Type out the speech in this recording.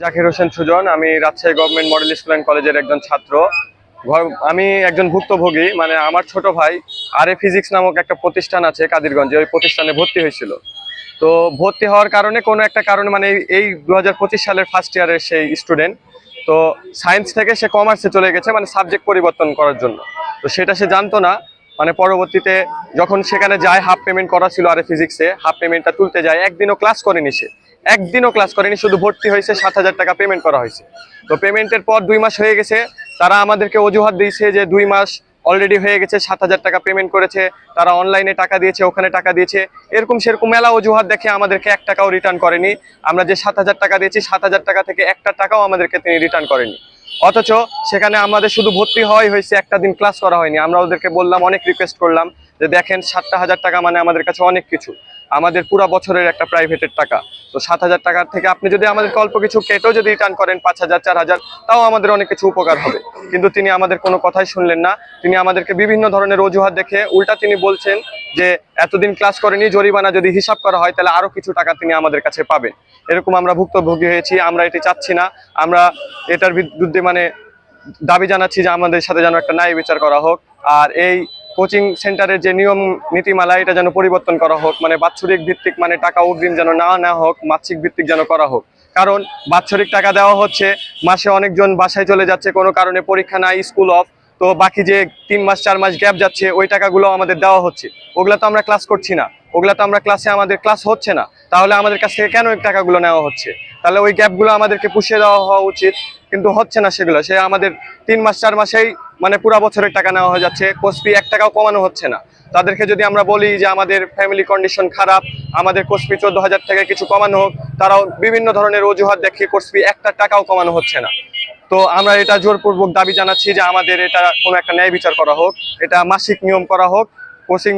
জাকির হোসেন সুজন, আমি Rajshahi government model school and কলেজের একজন ছাত্র। আমি একজন ভুক্তভোগী মানে আমার ছোট ভাই আরে ফিজিক্স নামক একটা প্রতিষ্ঠান আছে কাদিরগঞ্জে, ওই প্রতিষ্ঠানে ভর্তি হয়েছিল। তো ভর্তি হওয়ার কারণে কোনো একটা কারণে মানে এই- এই দু হাজার পঁচিশ সালের ফার্স্ট ইয়ারের সেই স্টুডেন্ট তো সায়েন্স থেকে সে কমার্সে চলে গেছে মানে সাবজেক্ট পরিবর্তন করার জন্য। তো সেটা সে জানতো না মানে পরবর্তীতে যখন সেখানে যায় হাফ পেমেন্ট করা ছিল আরে ফিজিক্সে হাফ পেমেন্টটা তুলতে যায়, একদিনও ক্লাস করেনি সে। একদিনও ক্লাস করেনি, শুধু ভর্তি হয়েছে, সাত হাজার টাকা পেমেন্ট করা হয়েছে। তো পেমেন্টের পর দুই মাস হয়ে গেছে, তারা আমাদেরকে অজুহাত দিয়েছে যে দুই মাস অলরেডি হয়ে গেছে, সাত হাজার টাকা পেমেন্ট করেছে, তারা অনলাইনে টাকা দিয়েছে, ওখানে টাকা দিয়েছে। এরকম সেরকম মেলা অজুহাত দেখে আমাদেরকে এক টাকাও রিটার্ন করেনি। আমরা যে সাত হাজার টাকা দিয়েছি, সাত হাজার টাকা থেকে একটা টাকাও আমাদেরকে তিনি রিটার্ন করেনি। অথচ সেখানে আমাদের শুধু ভর্তি হওয়াই হয়েছে, একটা দিন ক্লাস করা হয়নি। আমরা ওদেরকে বললাম, অনেক রিকোয়েস্ট করলাম যে দেখেন, সাতটা হাজার টাকা মানে আমাদের কাছে অনেক কিছু। আমাদের পুরা বছরের একটা প্রাইভেটের টাকা। তো সাত হাজার টাকার থেকে আপনি যদি আমাদেরকে অল্প কিছু কেটেও যদি রিটার্ন করেন পাঁচ হাজার, চার হাজার, তাও আমাদের অনেক কিছু উপকার হবে। কিন্তু তিনি আমাদের কোনো কথাই শুনলেন না। তিনি আমাদেরকে বিভিন্ন ধরনের অজুহাত দেখে উল্টা তিনি বলছেন যে, এতদিন ক্লাস করেনি, জরিমানা যদি হিসাব করা হয়, তাহলে আরও কিছু টাকা তিনি আমাদের কাছে পাবেন। এরকম আমরা ভুক্তভোগী হয়েছি, আমরা এটি চাচ্ছি না। আমরা এটার বিরুদ্ধে মানে দাবি জানাচ্ছি যে, আমাদের সাথে যেন একটা ন্যায় বিচার করা হোক। আর এই কোচিং সেন্টারের যে নিয়ম নীতিমালা, এটা যেন পরিবর্তন করা হোক মানে বাৎসরিক ভিত্তিক মানে টাকা অগ্রিম যেন না নেওয়া হোক, মাসিক ভিত্তিক যেন করা হোক। কারণ বাৎসরিক টাকা দেওয়া হচ্ছে, মাসে অনেকজন বাসায় চলে যাচ্ছে, কোনো কারণে পরীক্ষা নাই, স্কুল অফ, তো বাকি যে তিন মাস, চার মাস গ্যাপ যাচ্ছে, ওই টাকাগুলো আমাদের দেওয়া হচ্ছে। ওগুলা তো আমরা ক্লাস করছি না। ওগুলা তো আমরা ক্লাসে আমাদের ক্লাস হচ্ছে না। তাহলে আমাদের কাছ থেকে কেন এই টাকাগুলো নেওয়া হচ্ছে? তাহলে ওই গ্যাপগুলো আমাদেরকে পুষিয়ে দেওয়া হওয়া উচিত, কিন্তু হচ্ছে না সেগুলো। সে আমাদের তিন মাস, চার মাসেই মানে পুরা বছরের টাকা নেওয়া হয়ে যাচ্ছে কোসপি এক টাকাও কমানো হচ্ছে না। তাদেরকে যদি আমরা বলি যে আমাদের ফ্যামিলি কন্ডিশন খারাপ, আমাদের কোসপি চোদ্দ হাজার টাকায় কিছু কমানো হোক, তারাও বিভিন্ন ধরনের অজুহাত দেখে কোসপি একটা টাকাও কমানো হচ্ছে না। তো আমরা এটা জোরপূর্বক দাবি জানাচ্ছি যে আমাদের এটা কোনো একটা ন্যায় বিচার করা হোক, এটা মাসিক নিয়ম করা হোক, কোচিং